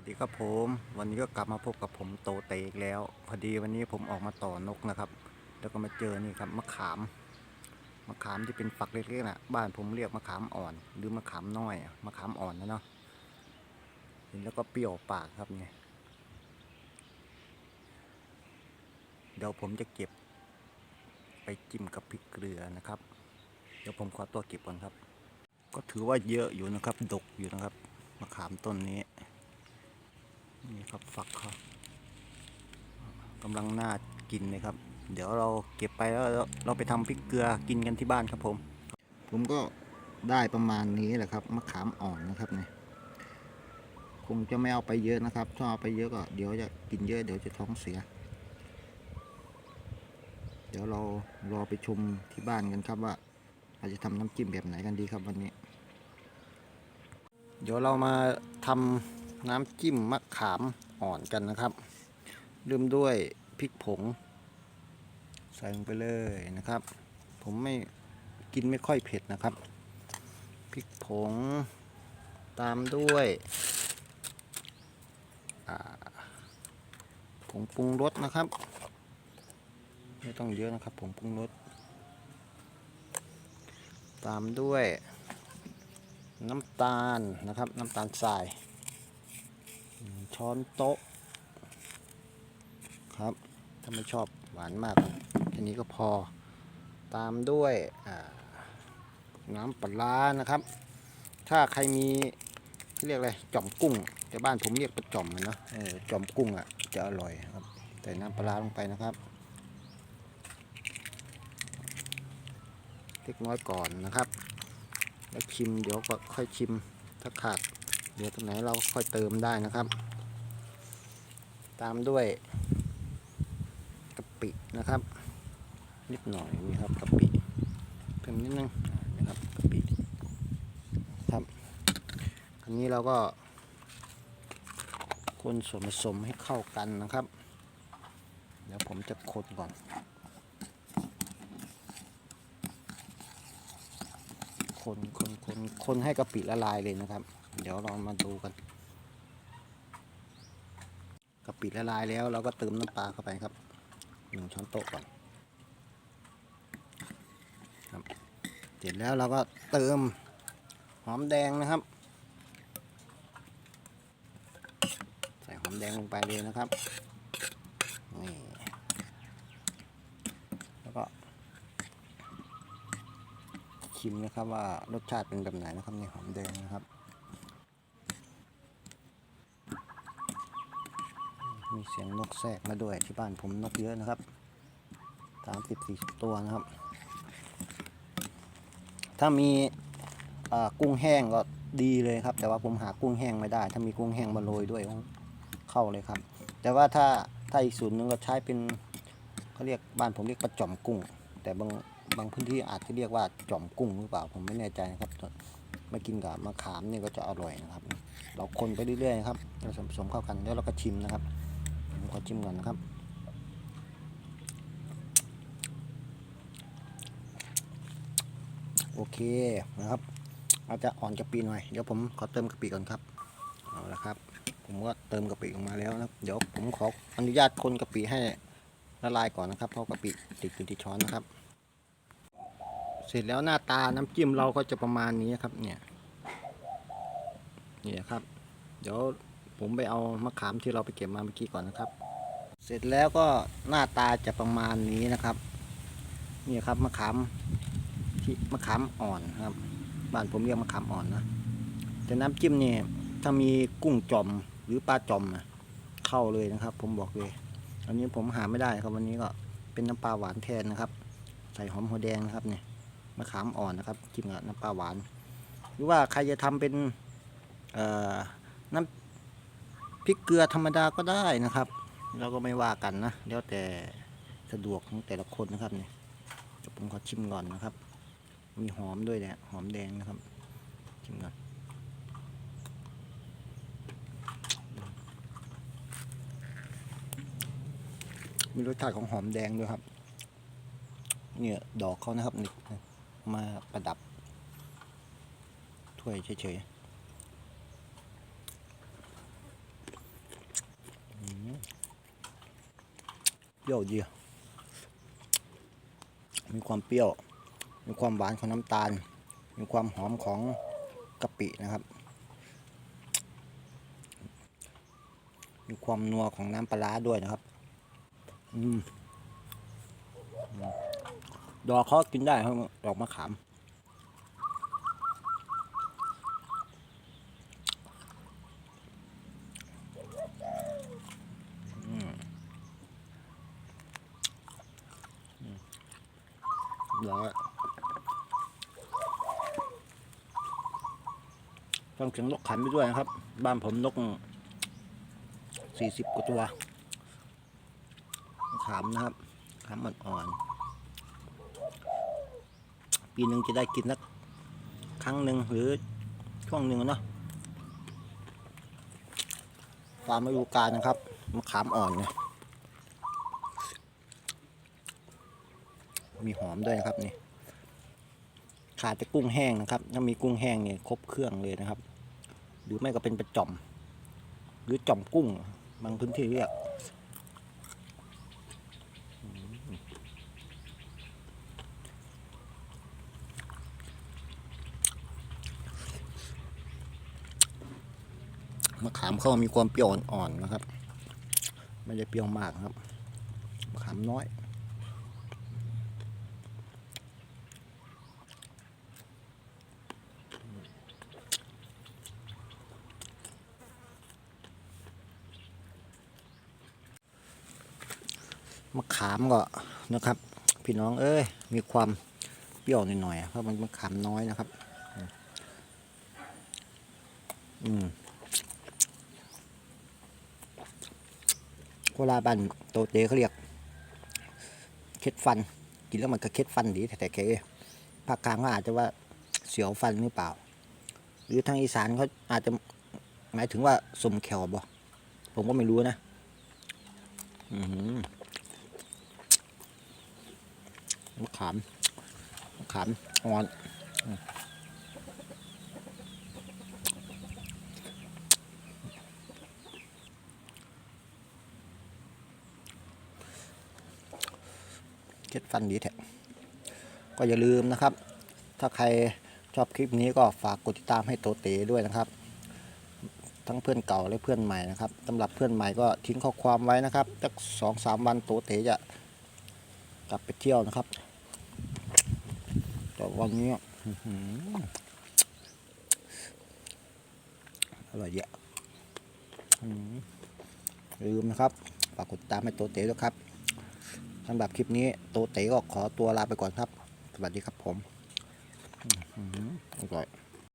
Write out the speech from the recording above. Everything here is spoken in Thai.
วัสดีครับผม วันนี้ก็กลับมาพบกับผมโตเตอีกแล้ว พอดีวันนี้ผมออกมาต่อนกนะครับ แล้วก็มาเจอนี่ครับมะขามมะขามที่เป็นฝักเล็กๆนะบ้านผมเรียกมะขามอ่อน หรือมะขามน้อยมะขามอ่อนนะเนาะเห็นแล้วก็เปรี้ยวปากครับเนี่ยเดี๋ยวผมจะเก็บ ไปจิ้มกับพริกเกลือนะครับ เดี๋ยวผมขอตัวเก็บก่อนครับ ก็ถือว่าเยอะอยู่นะครับ ดกอยู่นะครับมะขามต้นนี้ นี่ครับฝักเขากำลังน่ากินเลยครับ เดี๋ยวเราเก็บไปแล้วเราเราไปทำพริกเกลือกินกันที่บ้านครับผม ผมก็ได้ประมาณนี้แหละครับมะขามอ่อนนะครับเนี่ยคงจะไม่เอาไปเยอะนะครับถ้าเอาไปเยอะก็เดี๋ยวจะกินเยอะเดี๋ยวจะท้องเสีย เดี๋ยวเรารอไปชมที่บ้านกันครับว่าเราจะทำน้ำจิ้มแบบไหนกันดีครับวันนี้ เดี๋ยวเรามาทำ น้ำจิ้มมะขามอ่อนกันนะครับ เริ่มด้วยพริกผง ใส่ลงไปเลยนะครับ ผมไม่กินไม่ค่อยเผ็ดนะครับ พริกผงตามด้วยผงปรุงรสนะครับ ไม่ต้องเยอะนะครับผงปรุงรสตามด้วยน้ำตาลนะครับ น้ำตาลทราย ช้อนโต๊ะ ครับ ถ้าไม่ชอบหวานมากแค่นี้ก็พอ ตามด้วยน้ำปลานะครับ ถ้าใครมีเขาเรียกอะไรจอมกุ้งแต่บ้านผมเรียกปลาจ่อมเนาะเออจอมกุ้งอะจะอร่อยครับ ใส่น้ำปลาร้าลงไปนะครับเล็กน้อยก่อนนะครับ แล้วชิมเดี๋ยวก็ค่อยชิม ถ้าขาดเดี๋ยวตรงไหนเราค่อยเติมได้นะครับ ตามด้วยกะปินะครับ นิดหน่อยนี่ครับกะปิเพิ่มนิดนึงนะครับกะปิครับอันนี้เราก็คนส่วนผสมให้เข้ากันนะครับ เดี๋ยวผมจะคนก่อน คนคนคนคนให้กะปิละลายเลยนะครับ เดี๋ยวเรามาดูกัน กะปิละลายแล้ว เราก็เติมน้ำปลาเข้าไปครับหนึ่งช้อนโต๊ะก่อนครับเสร็จแล้วเราก็เติมหอมแดงนะครับ ใส่หอมแดงลงไปเลยนะครับนี่แล้วก็ชิมนะครับว่ารสชาติเป็นแบบไหนนะครับนี่หอมแดงนะครับ มีเสียงนกแทรกมาด้วยที่บ้านผมนกเยอะนะครับสามสิบสี่ตัวนะครับ ถ้ามีกุ้งแห้งก็ดีเลยครับ แต่ว่าผมหากุ้งแห้งไม่ได้ ถ้ามีกุ้งแห้งมาโรยด้วยเข้าเลยครับ แต่ว่าถ้าถ้าอีกสูตรหนึงก็ใช้เป็นเขาเรียกบ้านผมเรียกปลาจ่อมกุ้ง แต่บางบางพื้นที่อาจจะเรียกว่าจอมกุ้งหรือเปล่าผมไม่แน่ใจนะครับมากินกับมะขามนี่ก็จะอร่อยนะครับ เราคนไปเรื่อยๆครับเราผสมเข้ากันแล้วเราก็ชิมนะครับ อชิมก่อนนะครับ โอเคนะครับ อาจจะอ่อนกะปิหน่อย เดี๋ยวผมขอเติมกะปิก่อนครับ เอาละครับ ผมก็เติมกะปิออกมาแล้วนะเดี๋ยวผมขออนุญาตคนกะปิให้ละลายก่อนนะครับ เพราะกะปิติดอยู่ที่ช้อนนะครับ เสร็จแล้วหน้าตาน้ำจิ้มเราก็จะประมาณนี้ครับ เนี่ยนี่ครับ เดี๋ยวผมไปเอามะขามที่เราไปเก็บมาเมื่อกี้ก่อนนะครับ เสร็จแล้วก็หน้าตาจะประมาณนี้นะครับ นี่ครับมะขามที่มะขามอ่อนครับ บ้านผมเรียกมะขามอ่อนนะแต่น้ำจิ้มเนี่ยถ้ามีกุ้งจอมหรือปลาจอมเข้าเลยนะครับ ผมบอกเลย อันนี้ผมหาไม่ได้ครับวันนี้ก็เป็นน้ำปลาหวานแทนนะครับ ใส่หอมหัวแดงนะครับเนี่ยมะขามอ่อนนะครับจิ้มกับน้ำปลาหวาน หรือว่าใครจะทำเป็นน้ำพริกเกลือธรรมดาก็ได้นะครับ เราก็ไม่ว่ากันนะแล้วแต่สะดวกของแต่ละคนนะครับเนี่ยเดี๋ยวผมขอชิมก่อนนะครับ มีหอมด้วยเนี่ยหอมแดงนะครับ ชิมก่อนมีรสชาติของหอมแดงด้วยครับ เนี่ยดอกเขานะครับนี่มาประดับถ้วยเฉย รี้ยวดี มีความเปรี้ยว มีความหวานของน้ำตาล มีความหอมของกะปินะครับ มีความนัวของน้ำปลาด้วยนะครับ อืมอืมดอกเขากินได้ครับดอกมะขาม ร้อย ฟังเสียงนกขันไปด้วยนะครับ บ้านผมนกสี่สิบกว่าตัวขามนะครับขามอ่อนๆปีหนึ่งจะได้กินสักครั้งหนึ่งหรือช่วงหนึ่งอะเนาะตามฤดูกาลนะครับมะขามอ่อนเนี่ยมีหอมด้วยนะครับนี่ ขาดแต่กุ้งแห้งนะครับ ถ้ามีกุ้งแห้งเนี่ยครบเครื่องเลยนะครับ หรือไม่ก็เป็นปลาจ่อม หรือจอมกุ้ง บางพื้นที่เรียกมะขามเขามีความเปรี้ยวอ่อนๆนะครับ ไม่ได้เปรี้ยวมากนะครับ มะขามน้อย มะขามก็นะครับ พี่น้องเอ้ยมีความเปรี้ยวหน่อยๆเพราะมันมะขามน้อยนะครับ อืมโคราบ้านโตเตเขาเรียก เคล็ดฟัน กินแล้วมันก็เคล็ดฟันดีแต่เคภาคกลางก็อาจจะว่าเสียวฟันหรือเปล่า หรือทางอีสานเขาอาจจะหมายถึงว่าสมแขวบ่ผมก็ไม่รู้นะ อืม มะขามมะขามอ่อนเช็ดฟันดีแท้ก็อย่าลืมนะครับ ถ้าใครชอบคลิปนี้ก็ฝากกดติดตามให้โตเตด้วยนะครับ ทั้งเพื่อนเก่าและเพื่อนใหม่นะครับสำหรับเพื่อนใหม่ก็ทิ้งข้อความไว้นะครับสักสองสามวันโตเตจะกลับไปเที่ยวนะครับ แต่วันนี้อื้อหืออร่อยเยอะอย่าลืมนะครับฝากกดติดตามให้โตเต๋ด้วยครับสำหรับคลิปนี้โตเต๋ก็ขอตัวลาไปก่อนครับ สวัสดีครับผมอร่อย